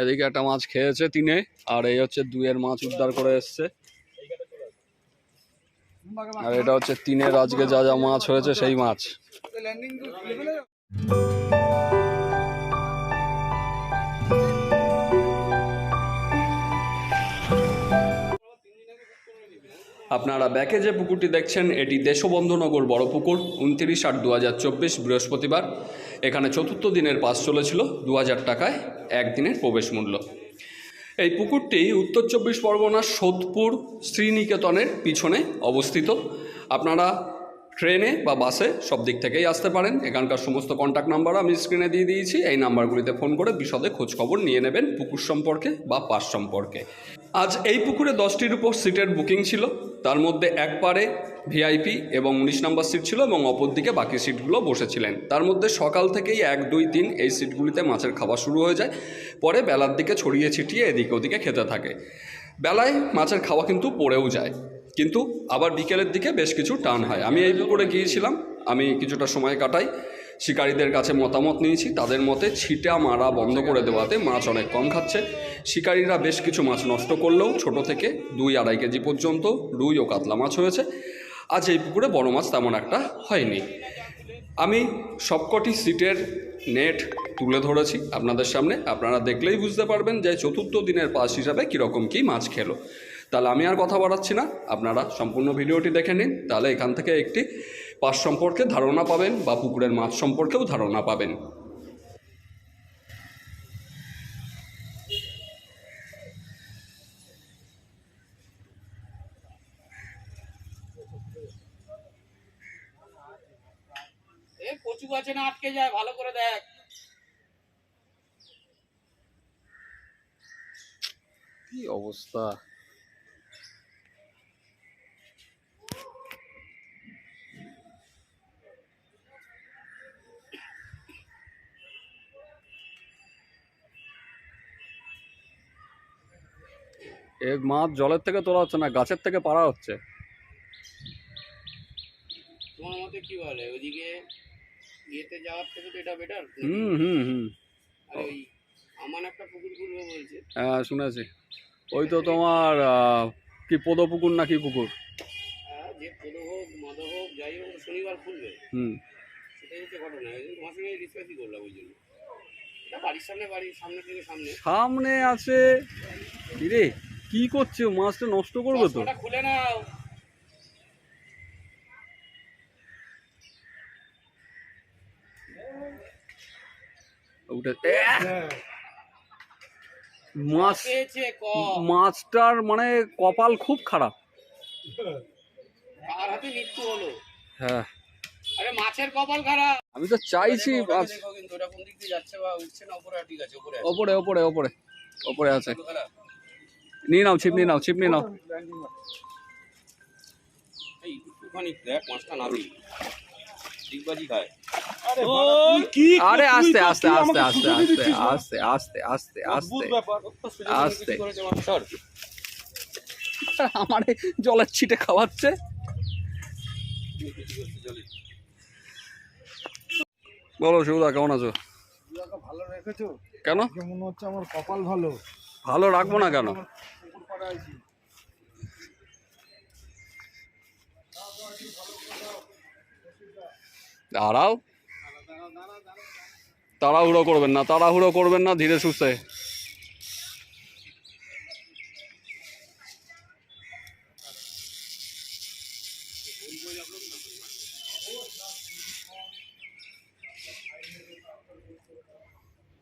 এদিকে একটা মাছ খেয়েছে তিনে, আর এই হচ্ছে দুইয়ের মাছ উদ্ধার করে এসছে। আর এটা হচ্ছে তিনের, আজকে যা যা মাছ হয়েছে সেই মাছ। আপনারা ব্যাকে যে পুকুরটি দেখছেন, এটি দেশবন্ধনগর বড় পুকুর, উনত্রিশ আট দু বৃহস্পতিবার। এখানে চতুর্থ দিনের পাস চলেছিল দু হাজার টাকায় একদিনের প্রবেশ মূল্য। এই পুকুরটি উত্তর চব্বিশ পরগনার সোদপুর শ্রীনিকেতনের পিছনে অবস্থিত। আপনারা ট্রেনে বা বাসে সব দিক থেকেই আসতে পারেন। এখানকার সমস্ত কন্ট্যাক্ট নাম্বার আমি স্ক্রিনে দিয়ে দিয়েছি। এই নাম্বারগুলিতে ফোন করে বিশদে খোঁজখবর নিয়ে নেবেন পুকুর সম্পর্কে বা পাস সম্পর্কে। আজ এই পুকুরে দশটির উপর সিটের বুকিং ছিল। তার মধ্যে এক পারে ভিআইপি এবং উনিশ নম্বর সিট ছিল এবং অপর দিকে বাকি সিটগুলো বসেছিলেন। তার মধ্যে সকাল থেকেই এক, দুই, তিন এই সিটগুলিতে মাছের খাবার শুরু হয়ে যায়। পরে বেলার দিকে ছড়িয়ে ছিটিয়ে এদিকে ওদিকে খেতে থাকে। বেলায় মাছের খাওয়া কিন্তু পড়েও যায়। কিন্তু আবার বিকেলের দিকে বেশ কিছু টান হয়। আমি এই পুকুরে গিয়েছিলাম। আমি কিছুটা সময় কাটাই। শিকারীদের কাছে মতামত নিয়েছি। তাদের মতে ছিটা মারা বন্ধ করে দেওয়াতে মাছ অনেক কম খাচ্ছে। শিকারীরা বেশ কিছু মাছ নষ্ট করলেও ছোট থেকে দুই, আড়াই কেজি পর্যন্ত রুই ও কাতলা মাছ হয়েছে। আজ এই পুকুরে বড় মাছ তেমন একটা হয়নি। আমি সবকটি সিটের নেট তুলে ধরেছি আপনাদের সামনে। আপনারা দেখলেই বুঝতে পারবেন যে চতুর্থ দিনের পাস হিসাবে কীরকম কী মাছ খেলো। তাহলে আমি আর কথা বাড়াচ্ছি না। আপনারা সম্পূর্ণ ভিডিওটি দেখে নিন। তাহলে এখান থেকে একটি পাস সম্পর্কে ধারণা পাবেন বা পুকুরের মাছ সম্পর্কেও ধারণা পাবেন। গাছে না আটকে যায় ভালো করে দেখ। কি অবস্থা? এ মাছ জলের থেকে তোলা হচ্ছে না গাছের থেকে পাড়া হচ্ছে। তোমার মতে কি বলে? ওইদিকে ইয়েতে যাওয়ার থেকে তো এটা বেটার হুম হুম হুম। আর ওই আমান একটা পুকুর খুলবে বলছে। হ্যাঁ শুনেছি। ওই তো তোমার কি পদপুকুর না কি পুকুর? হ্যাঁ, যে পদ হোক মদ হোক যাই হোক শনিবার খুলবে। হুম। সেটাই হচ্ছে ঘটনা। তোমার সঙ্গে ডিসকাসই করলাম ওই জন্য। বাড়ির সামনে বাড়ির সামনে থেকে সামনে। সামনে আছে। কিরে কি করছে? মাছটা নষ্ট করবে তো? খুলে নাও। মাছটার মানে কপাল খুব খারাপ। হ্যাঁ। খারাপ। আমি তো চাইছি ওপরে ওপরে ওপরে ওপরে আছে। নিয়ে নাও ছিপ নিয়ে নাও ছিপ নিয়ে নাও। দেখ মাছটা আরে আস্তে আস্তে আস্তে আস্তে আস্তে আস্তে আস্তে আস্তে আস্তে। আমার। জলের ছিটে খাওয়াচ্ছে। বলো শিবদা কেমন আছো? ভালো রেখেছো? কেন? মনে হচ্ছে আমার কপাল ভালো। ভালো রাখব না কেন? দাঁড়াও। তাড়াহুড়ো করবেন না, তাড়াহুড়ো করবেন না, ধীরে সুস্থে।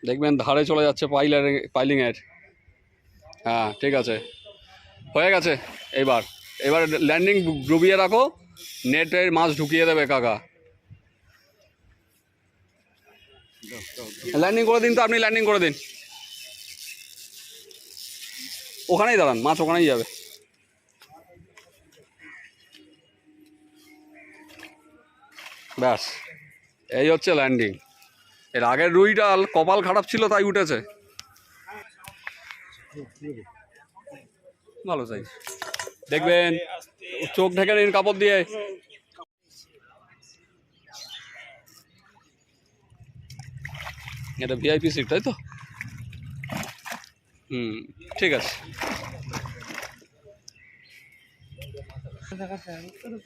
দেখবেন ধারে চলে যাচ্ছে পাইলার পাইলিং এর হ্যাঁ ঠিক আছে। হয়ে গেছে, এবার। এবার ল্যান্ডিং ডুবিয়ে রাখো, নেটের মাছ ঢুকিয়ে দেবে কাকা। ল্যান্ডিং করে দিন তো, আপনি ল্যান্ডিং করে দিন। ওখানেই দাঁড়ান, মাছ ওখানেই যাবে। ব্যাস, এই হচ্ছে ল্যান্ডিং এর আগের রুইটা কপাল খারাপ ছিল, তাই উঠেছে। ভালো সাইজ দেখবেন, চোখ ঢেকে নিন কাপড় দিয়ে। এটা ভিআইপি সিট তাই তো? হুম ঠিক আছে।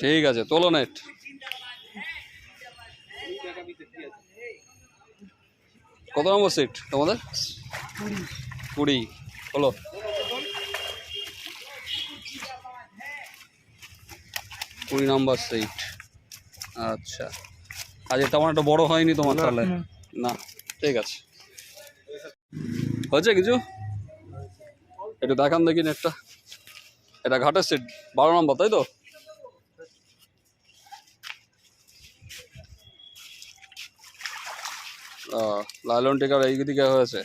ঠিক আছে তোলো নেট কত নম্বর সিট তোমাদের? কুড়ি। হলো কুড়ি নম্বর সিট আচ্ছা। আজ তেমন একটা বড় হয়নি তোমার তাহলে? না। ঠিক আছে। হয়েছে কিছু? একটু দেখান দেখি নেটটা। এটা ঘাটের সিট বারো নম্বর তাই তো? আহ, লাইলন টিকার এই দিকে হয়েছে।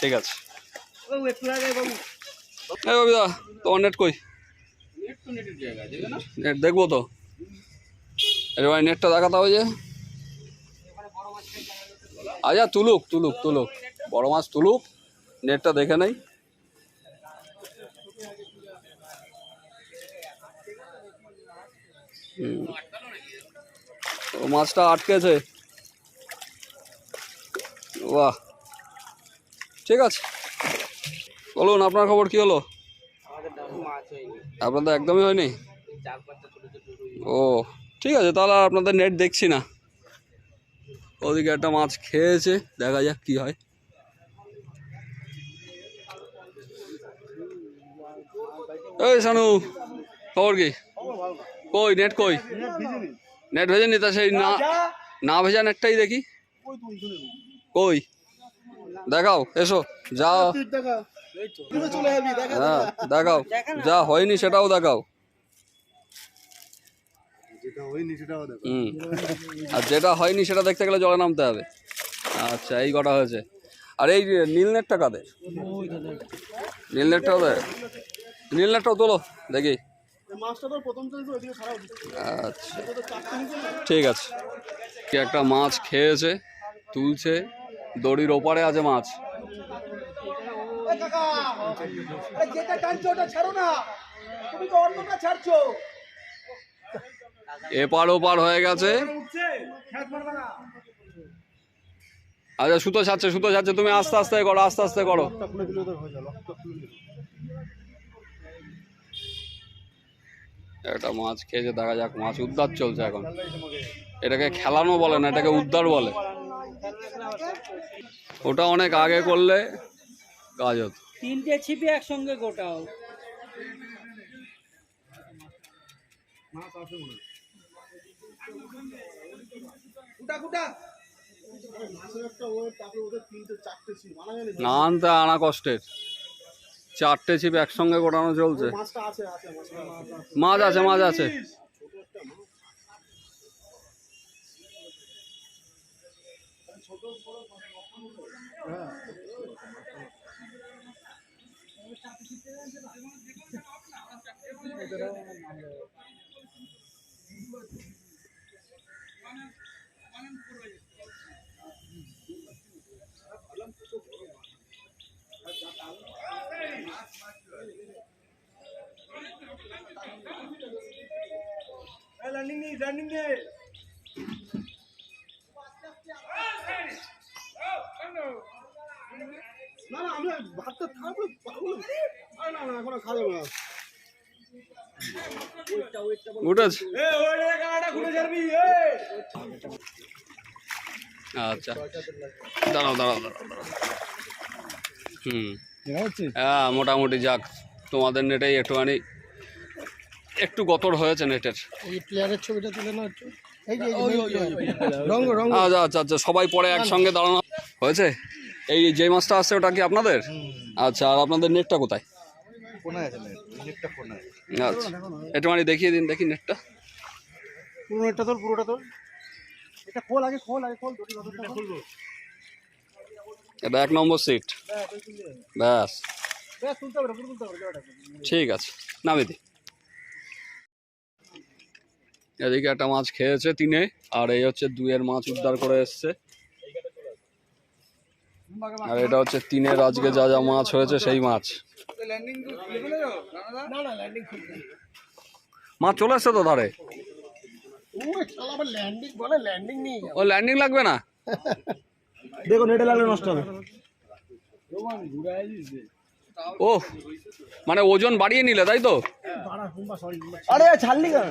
ঠিক আছে। এই ববিদা তোমার নেট কই? নেট দেখব তো? এবার নেটটা দেখাতে হবে যে। আচ্ছা তুলুক তুলুক তুলুক। বড় মাছ তুলুক নেটটা দেখে নেই। ও মাছটা আটকেছে। বাহ। ঠিক আছে। বলুন আপনার খবর কি হলো? আপনাদের একদমই হয়নি? ও ঠিক আছে তাহলে আর আপনাদের নেট দেখছি না। ওদিকে একটা মাছ খেয়েছে দেখা যাক কি হয়। এই শানু খবর কি? কই নেট কই? নেট ভেজেনি তা সেই না না ভেজা নেটটাই দেখি। কই? দেখাও এসো যা হ্যাঁ দেখাও। যা হয়নি সেটাও দেখাও যেটা হয়নি সেটাও দেখো হুম। আর যেটা হয়নি সেটা দেখতে গেলে জলে নামতে হবে। আচ্ছা এই কটা হয়েছে। আর এই নীল নেটটা কাদের? নীল নেটটা ওদের? নীল নেটটাও তোলো দেখি। আচ্ছা। ঠিক আছে। কি একটা মাছ খেয়েছে তুলছে দড়ির ওপারে আছে মাছ। যেটা টানছো ওটা ছাড়ো না। তুমি তো অন্যটা ছাড়ছো। এপার ওপার হয়ে গেছে। আচ্ছা সুতো ছাড়ছে সুতো ছাড়ছে তুমি আস্তে আস্তে করো আস্তে আস্তে করো। একটা মাছ খেয়েছে দেখা যাক মাছ উদ্ধার চলছে এখন। এটাকে খেলানো বলে না এটাকে উদ্ধার বলে। ওটা অনেক আগে করলে কাজ হতো। তিনটে ছিপে একসঙ্গে গোটাও। কুটা মাছের মানা না আনতে আনা কষ্টের। চারটে ছিপ একসঙ্গে গোটানো চলছে। মাছটা আছে আছে মাছটা আছে মাছ আছে। মাছ ল্যান্ডিং নেই ল্যান্ডিং নেই না না ভাতটা থাকবে না। না এখন খাওয়া যাবে না আচ্ছা। দাঁড়াও দাঁড়াও দাঁড়াও দাঁড়াও। হুম। হ্যাঁ মোটামুটি যাক তোমাদের নেটেই একটুখানি একটু গতর হয়েছে নেটের। এই প্লেয়ারের ছবিটা তুলে না একটু। আচ্ছা আচ্ছা আচ্ছা সবাই পরে একসঙ্গে দাঁড়ানো। হয়েছে? এই যে মাছটা আসছে ওটা কি আপনাদের? আচ্ছা আর আপনাদের নেটটা কোথায়? কোনায় আছে নেটটা কোনায় আচ্ছা। একটুখানি দেখিয়ে দিন দেখি নেটটা। পুরো নেটটা তোর পুরোটা তোর এটা খোল আগে খোল আগে খোল এটা এক নম্বর সিট। ব্যাস ঠিক আছে নামে দি এদিকে একটা মাছ খেয়েছে তিনে আর এই হচ্ছে দুইয়ের মাছ উদ্ধার করে এসছে। আর এটা হচ্ছে তিনের আজকে যা যা মাছ হয়েছে সেই মাছ। না না ল্যান্ডিং খুলতে মাছ চলে এসছে তো ধারে? ও শালা ল্যান্ডিং বলে ল্যান্ডিং নেই ও ল্যান্ডিং লাগবে না? দেখো নেটে লাগলে নষ্ট হবে। ও মানে ওজন বাড়িয়ে নিলে তাই তো? আরে ছাড়লি কেন?